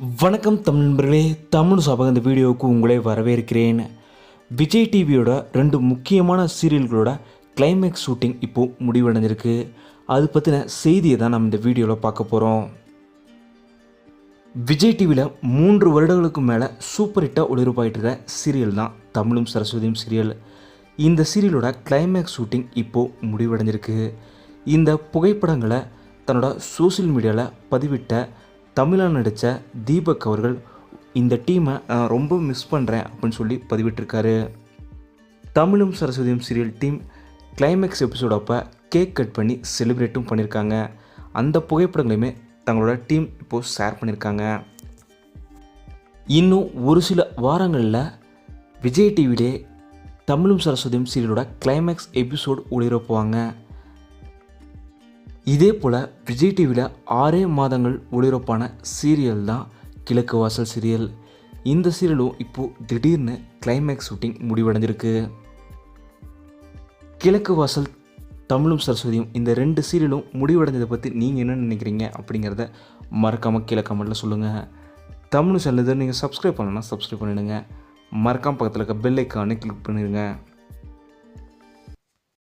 வணக்கம் தமிழ் நண்பர்களே தமிழ் சபக இந்த வீடியோவுக்கு உங்களே வரவேற்கிறேன். விஜய் டிவியோட ரெண்டு முக்கியமான சீரியல்களோட கிளைமேக்ஸ் ஷூட்டிங் இப்போது முடிவடைஞ்சிருக்கு. அது பற்றின செய்தியை தான் நம்ம இந்த வீடியோவில் பார்க்க போகிறோம் விஜய் டிவியில் மூன்று வருடங்களுக்கு மேலே சூப்பர் ஹிட்டாக ஒளிபரப்பாயிட்டு இருக்க சீரியல் தான் தமிழும் சரஸ்வதியும் சீரியல். இந்த சீரியலோட கிளைமேக்ஸ் ஷூட்டிங் இப்போது முடிவடைஞ்சிருக்கு. இந்த புகைப்படங்களை தன்னோட சோஷியல் மீடியாவில் பதிவிட்ட தமிழாக நடித்த தீபக் அவர்கள் இந்த டீமை நான் ரொம்ப மிஸ் பண்ணுறேன் அப்படின்னு சொல்லி பதிவிட்டிருக்காரு. தமிழும் சரஸ்வதியும் சீரியல் டீம் கிளைமேக்ஸ் எபிசோட் அப்போ கேக் கட் பண்ணி செலிப்ரேட்டும் பண்ணியிருக்காங்க அந்த புகைப்படங்களையுமே தங்களோட டீம் இப்போது ஷேர் பண்ணியிருக்காங்க இன்னும் ஒரு சில வாரங்களில் விஜய் டிவிலே தமிழும் சரஸ்வதியும் சீரியலோட கிளைமேக்ஸ் எபிசோட் ஒளிபரப்புவாங்க இதே போல் விஜய் டிவியில் ஆறே மாதங்கள் ஒளிபரப்பான சீரியல் தான் கிழக்கு வாசல் சீரியல். இந்த சீரியலும் இப்போது திடீர்னு கிளைமேக்ஸ் ஷூட்டிங் முடிவடைஞ்சிருக்கு. கிழக்கு வாசல் தமிழும் சரஸ்வதியும் இந்த ரெண்டு சீரியலும் முடிவடைஞ்சதை பற்றி நீங்கள் என்ன நினைக்கிறீங்க அப்படிங்கிறத மறக்காமல் கீழே கமெண்ட்டில் சொல்லுங்கள் தமிழ் சேனல் நீங்கள் சப்ஸ்கிரைப் பண்ணணும்னா சப்ஸ்கிரைப் பண்ணிடுங்க. மறக்காமல் பக்கத்தில் இருக்க பெல் ஐக்கானே கிளிக் பண்ணிடுங்க.